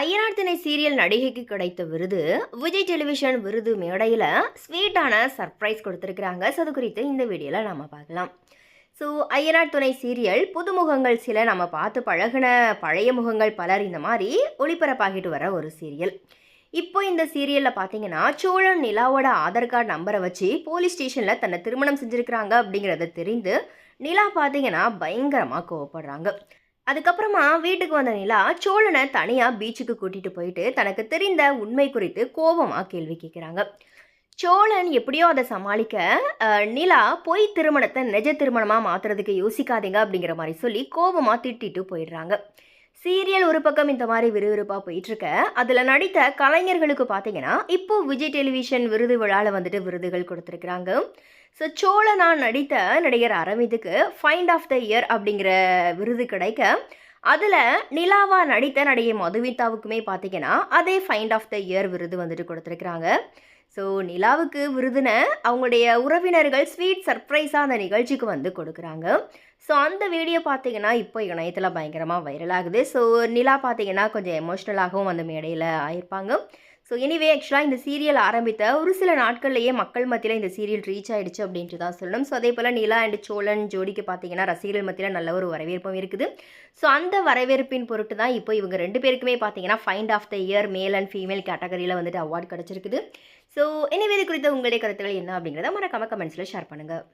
Ayyanar serial நடிகைக்கு கிடைத்த விருது Vijay television விருது மேடையில் ஸ்வீட்டான சர்ப்ரைஸ் கொடுத்துருக்குறாங்க. ஸோ அது குறித்து இந்த வீடியோவில் நம்ம பார்க்கலாம். ஸோ அய்யனார் துணை சீரியல் புதுமுகங்கள் சில நம்ம பார்த்து பழகின பழைய முகங்கள் பலர் இந்த மாதிரி ஒளிபரப்பாகிட்டு வர ஒரு சீரியல். இப்போ இந்த சீரியலில் பார்த்தீங்கன்னா சோழன் நிலாவோட ஆதார் கார்டு நம்பரை வச்சு போலீஸ் ஸ்டேஷனில் தன்னை திருமணம் செஞ்சுருக்கிறாங்க அப்படிங்கிறத தெரிந்து நிலா பார்த்தீங்கன்னா பயங்கரமாக கோவப்படுறாங்க. அதுக்கப்புறமா வீட்டுக்கு வந்த நிலா சோழனை தனியாக பீச்சுக்கு கூட்டிகிட்டு போயிட்டு தனக்கு தெரிந்த உண்மை குறித்து கோபமாக கேள்வி கேட்குறாங்க சோழன் எப்படியோ அதை சமாளிக்க நிலா பொய் திருமணத்தை நிஜ திருமணமாக மாற்றுறதுக்கு யோசிக்காதீங்க அப்படிங்கிற மாதிரி சொல்லி கோபமாக திட்டிட்டு போயிடுறாங்க. சீரியல் ஒரு பக்கம் இந்த மாதிரி விறுவிறுப்பாக போயிட்டுருக்க. அதில் நடித்த கலைஞர்களுக்கு பார்த்தீங்கன்னா இப்போது விஜய் டெலிவிஷன் விருது விழாவில் வந்துட்டு விருதுகள் கொடுத்துருக்குறாங்க. ஸோ சோழனா நடித்த நடிகர் அரவிந்துக்கு ஃபைண்ட் ஆஃப் த இயர் அப்படிங்கிற விருது கிடைக்க அதில் நிலாவா நடித்த நடிகை மதுவிதாவுக்குமே பார்த்தீங்கன்னா அதே ஃபைண்ட் ஆஃப் த இயர் விருது வந்துட்டு கொடுத்துருக்குறாங்க. ஸோ நிலாவுக்கு விருதுனை அவங்களுடைய உறவினர்கள் ஸ்வீட் சர்ப்ரைஸாக அந்த நிகழ்ச்சிக்கு வந்து கொடுக்குறாங்க. ஸோ அந்த வீடியோ பார்த்தீங்கன்னா இப்போ இணையத்தில் பயங்கரமாக வைரல் ஆகுது. ஸோ நிலா பார்த்தீங்கன்னா கொஞ்சம் எமோஷ்னலாகவும் அந்த மேடையில் ஆயிருப்பாங்க. ஸோ எனிவே ஆக்சுவலாக இந்த சீரியல் ஆரம்பித்த ஒரு சில நாட்கள்லேயே மக்கள் மத்தியில் இந்த சீரியல் ரீச் ஆகிடுச்சு அப்படின்ட்டு தான் சொல்லணும். ஸோ அதே போல் நிலா அண்ட் சோழன் ஜோடிக்கு பார்த்தீங்கன்னா ரசிகர்கள் மத்தியில் நல்ல ஒரு வரவேற்பும் இருக்குது. ஸோ அந்த வரவேற்பின் பொருட்டு தான் இப்போ இவங்க ரெண்டு பேருக்குமே பார்த்தீங்கன்னா find of the year male and female கேட்டகரியில் வந்துட்டு அவார்ட் கிடச்சிருக்குது. ஸோ எனிவே இது குறித்த உங்களுடைய கருத்துக்கள் என்ன அப்படிங்கிறத மறக்காம கமெண்ட்ஸில் ஷேர் பண்ணுங்கள்